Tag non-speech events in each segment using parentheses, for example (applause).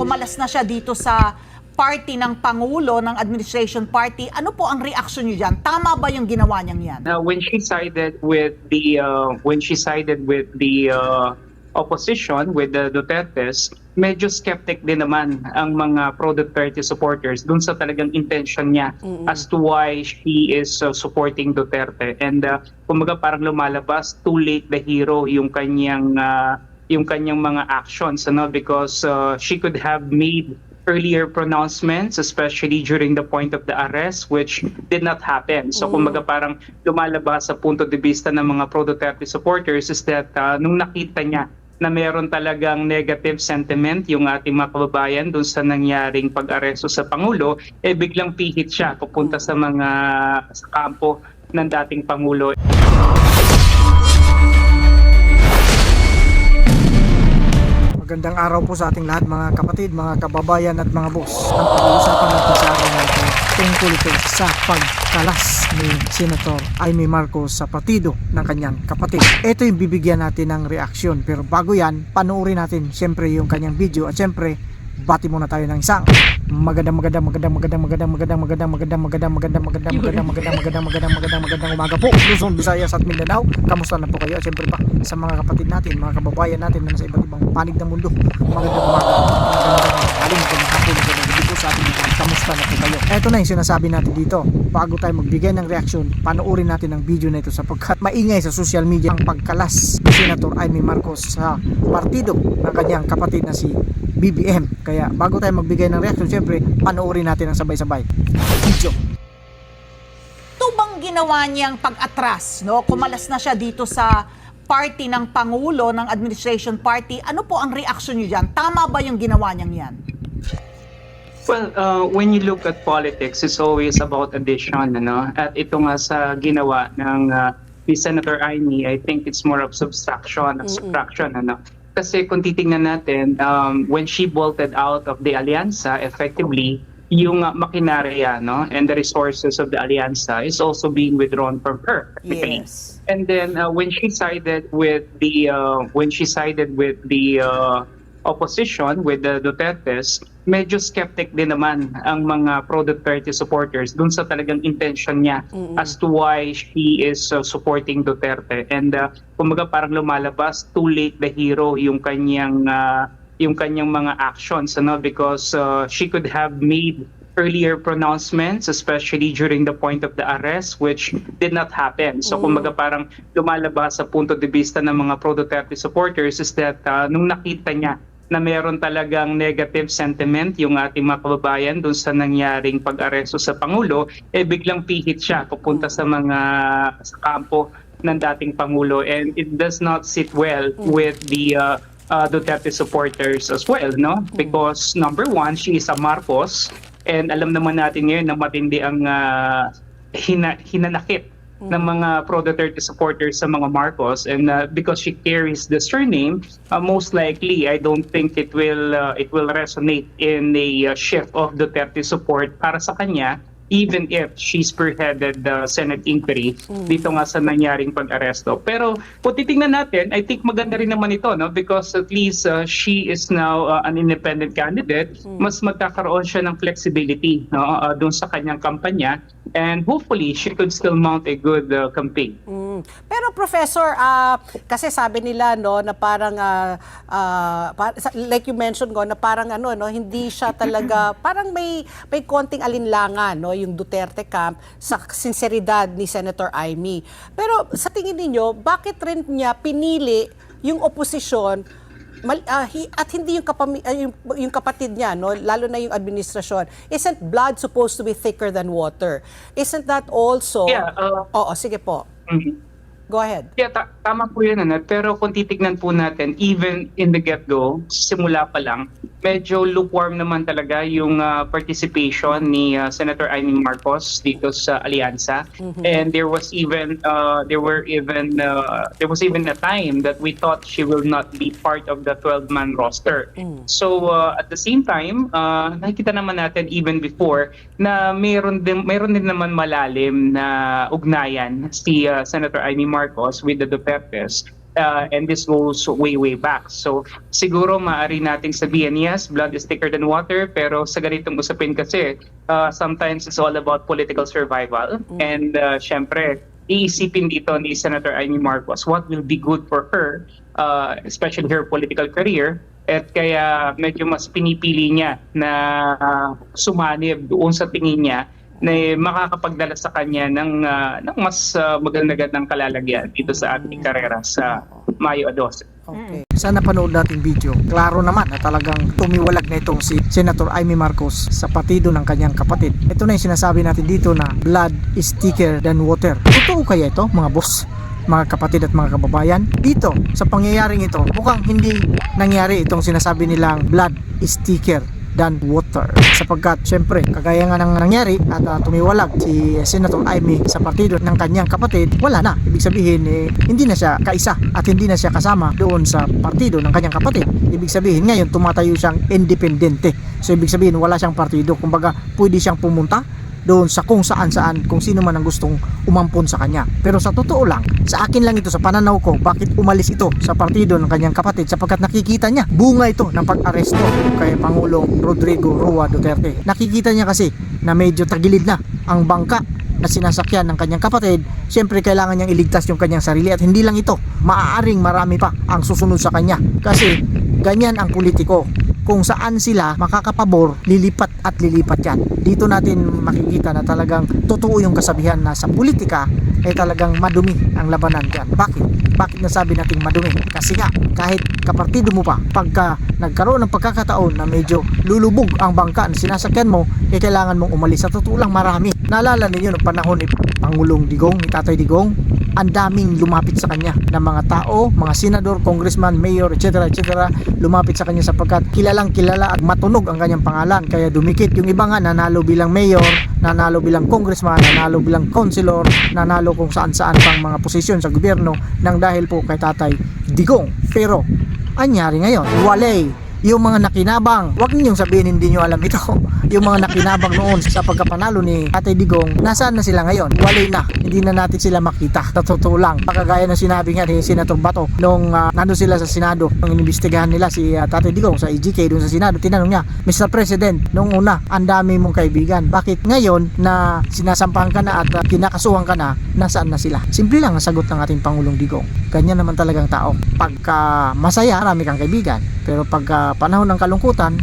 Kumalas na siya dito sa party ng Pangulo, ng administration party. Ano po ang reaction niyo dyan? Tama ba yung ginawa niyang yan? Now, when she sided with the uh, when she sided with the uh, opposition with the Dutertes, medyo skeptic din naman ang mga pro Duterte supporters dun sa talagang intention niya as to why she is uh, supporting Duterte. And uh, kumbaga parang lumalabas too late the hero yung kanyang uh, yung kanyang mga actions ano because uh, she could have made earlier pronouncements, especially during the point of the arrest, which did not happen. So, kumbaga parang lumalabas sa punto de vista ng mga pro-Duterte supporters is that uh, nung nakita niya na meron talagang negative sentiment yung ating mga kababayan dun sa nangyaring pag-aresto sa Pangulo, eh biglang pihit siya pupunta sa mga sa kampo ng dating Pangulo. Magandang araw po sa ating lahat mga kapatid, mga kababayan at mga boss. Ang pag-uusapan natin sa araw na ito tungkol ito sa pagkalas ni Senator Amy Marcos sa partido ng kanyang kapatid. Ito yung bibigyan natin ng reaksyon pero bago yan, panoorin natin siyempre yung kanyang video at siyempre bati muna tayo ng isang magandang magandang magandang magandang magandang magandang magandang magandang magandang magandang magandang magandang magandang magandang magandang magandang magandang umaga po Luzon, Visayas at Mindanao kamusta na po kayo at syempre pa sa mga kapatid natin mga kababayan natin na nasa iba't ibang panig ng mundo magandang umaga magandang magandang magandang gabi po sa ating mga kamusta na po kayo eto na yung sinasabi natin dito bago tayo magbigay ng reaksyon panoorin natin ang video na ito sapagkat maingay sa social media ang pagkalas ni Senator Amy Marcos sa partido ng kanyang kapatid na si BBM. Kaya bago tayo magbigay ng reaction, syempre, panoorin natin ang sabay-sabay. Video. Ito bang ginawa niyang pag-atras? No? Kumalas na siya dito sa party ng Pangulo, ng administration party. Ano po ang reaction niyo dyan? Tama ba yung ginawa niyang yan? Well, uh, when you look at politics, it's always about addition, ano? At ito nga sa ginawa ng uh, ni Senator Amy, I think it's more of subtraction, subtraction, ano? Kasi kung titingnan natin, um, when she bolted out of the Allianza, effectively, yung uh, makinarya, no? And the resources of the Allianza is also being withdrawn from her. Yes. And then uh, when she sided with the uh, when she sided with the uh, opposition with the Dutertes, medyo skeptic din naman ang mga pro Duterte supporters dun sa talagang intention niya as to why she is uh, supporting Duterte. And uh, kumbaga parang lumalabas too late the hero yung kanyang uh, yung kanyang mga actions ano because uh, she could have made earlier pronouncements, especially during the point of the arrest, which did not happen. So, kumbaga parang lumalabas sa punto de vista ng mga pro-Duterte supporters is that uh, nung nakita niya na meron talagang negative sentiment yung ating mga kababayan dun sa nangyaring pag-aresto sa Pangulo, eh biglang pihit siya pupunta sa mga sa kampo ng dating Pangulo. And it does not sit well with the uh, uh, Duterte supporters as well, no? Because number one, she is a Marcos. And alam naman natin ngayon na matindi ang uh, hina, hinanakit ng mga pro-Duterte supporters sa mga Marcos. And uh, because she carries the surname, uh, most likely I don't think it will uh, it will resonate in a uh, shift of Duterte support para sa kanya even if she spearheaded the Senate inquiry dito nga sa nangyaring pag-aresto. Pero kung titingnan natin, I think maganda rin naman ito no because at least uh, she is now uh, an independent candidate. Mas magkakaroon siya ng flexibility no uh, doon sa kanyang kampanya and hopefully she could still mount a good uh, campaign. Mm. Pero professor, ah, kasi sabi nila no na parang ah, ah, pa- sa- like you mentioned go na parang ano no hindi siya talaga (laughs) parang may may konting alinlangan no yung Duterte camp sa sinseridad ni Senator Amy. Pero sa tingin ninyo, bakit rin niya pinili yung oposisyon mal- ah, hi- at hindi yung, kapami- ah, yung, yung kapatid niya, no? lalo na yung administrasyon, isn't blood supposed to be thicker than water? Isn't that also... Yeah, uh, Oo, sige po. Mhm. Go ahead. Yeah, ta- tama po yun. Ano? Pero kung titignan po natin, even in the get-go, simula pa lang, medyo lukewarm naman talaga yung uh, participation ni uh, Senator Amy Marcos dito sa Alianza. And there was even uh, there were even uh, there was even a time that we thought she will not be part of the 12-man roster. So uh, at the same time, uh, nakikita naman natin even before na mayroon din mayroon din naman malalim na ugnayan si uh, Senator Amy Marcos with the Dutertes. Uh, and this goes way, way back. So siguro maaari nating sabihin, yes, blood is thicker than water, pero sa ganitong usapin kasi, uh, sometimes it's all about political survival. And uh, syempre, iisipin dito ni Senator Amy Marcos what will be good for her, uh, especially her political career. At kaya medyo mas pinipili niya na uh, sumanib doon sa tingin niya na makakapagdala sa kanya ng, uh, ng mas uh, magandang kalalagyan dito sa ating karera sa Mayo 12. Okay. Sana panood natin video. Klaro naman na talagang tumiwalag na itong si Senator Amy Marcos sa partido ng kanyang kapatid. Ito na yung sinasabi natin dito na blood is thicker than water. Totoo kaya ito mga boss? mga kapatid at mga kababayan dito sa pangyayaring ito mukhang hindi nangyari itong sinasabi nilang blood is thicker than water. Sapagkat syempre kagaya nga ng nangyari at uh, tumiwalag si Senator Amy sa partido ng kanyang kapatid wala na. Ibig sabihin eh, hindi na siya kaisa at hindi na siya kasama doon sa partido ng kanyang kapatid. Ibig sabihin ngayon tumatayo siyang independente. So ibig sabihin wala siyang partido. Kumbaga pwede siyang pumunta doon sa kung saan saan kung sino man ang gustong umampon sa kanya pero sa totoo lang sa akin lang ito sa pananaw ko bakit umalis ito sa partido ng kanyang kapatid sapagkat nakikita niya bunga ito ng pag-aresto kay Pangulong Rodrigo Roa Duterte nakikita niya kasi na medyo tagilid na ang bangka na sinasakyan ng kanyang kapatid, syempre kailangan niyang iligtas yung kanyang sarili at hindi lang ito, maaaring marami pa ang susunod sa kanya. Kasi ganyan ang politiko. Kung saan sila makakapabor, lilipat at lilipat yan. Dito natin makikita na talagang totoo yung kasabihan na sa politika ay talagang madumi ang labanan dyan. Bakit? Bakit nasabi nating madumi? Kasi nga, kahit kapartido mo pa, pagka nagkaroon ng pagkakataon na medyo lulubog ang bangka na sinasakyan mo, eh kailangan mong umalis. Sa totoo lang marami. Naalala ninyo noong panahon ni Pangulong Digong, ni Tatay Digong, ang daming lumapit sa kanya ng mga tao, mga senador, congressman, mayor, etc. etc. lumapit sa kanya sapagkat kilalang kilala at matunog ang kanyang pangalan kaya dumikit yung iba nga nanalo bilang mayor, nanalo bilang congressman, nanalo bilang councilor, nanalo kung saan saan pang mga posisyon sa gobyerno nang dahil po kay Tatay Digong. Pero anyari ngayon, walay yung mga nakinabang, wag ninyong sabihin hindi nyo alam ito. (laughs) Yung mga nakinabang noon sa pagkapanalo ni Ate Digong, nasaan na sila ngayon? Walay na. Hindi na natin sila makita. Sa totoo lang. Pagkagaya ng sinabi nga ni Senator Bato nung uh, nandun sila sa Senado, nung inimbestigahan nila si uh, Tate Digong sa EGK doon sa Senado, tinanong niya, Mr. President, nung una, ang dami mong kaibigan. Bakit ngayon na sinasampahan ka na at uh, kinakasuhan ka na, nasaan na sila? Simple lang ang sagot ng ating Pangulong Digong. Ganyan naman talagang tao. Pagka masaya, marami kang kaibigan. Pero pagka panahon ng kalungkutan,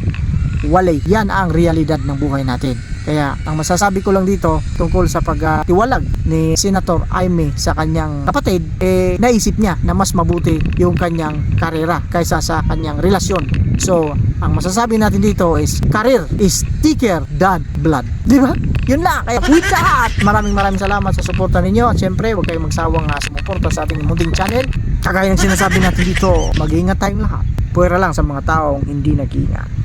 walay. Yan ang realidad ng buhay natin. Kaya ang masasabi ko lang dito tungkol sa pagtiwalag ni Senator Aimee sa kanyang kapatid, eh naisip niya na mas mabuti yung kanyang karera kaysa sa kanyang relasyon. So, ang masasabi natin dito is career is thicker than blood. (laughs) Di ba? Yun lang. Kaya with that, maraming maraming salamat sa suporta ninyo. At syempre, huwag kayong magsawang uh, sumuporta sa ating munting channel. Kagaya ng sinasabi natin dito, mag-iingat tayong lahat. Pwera lang sa mga taong hindi nag-iingat.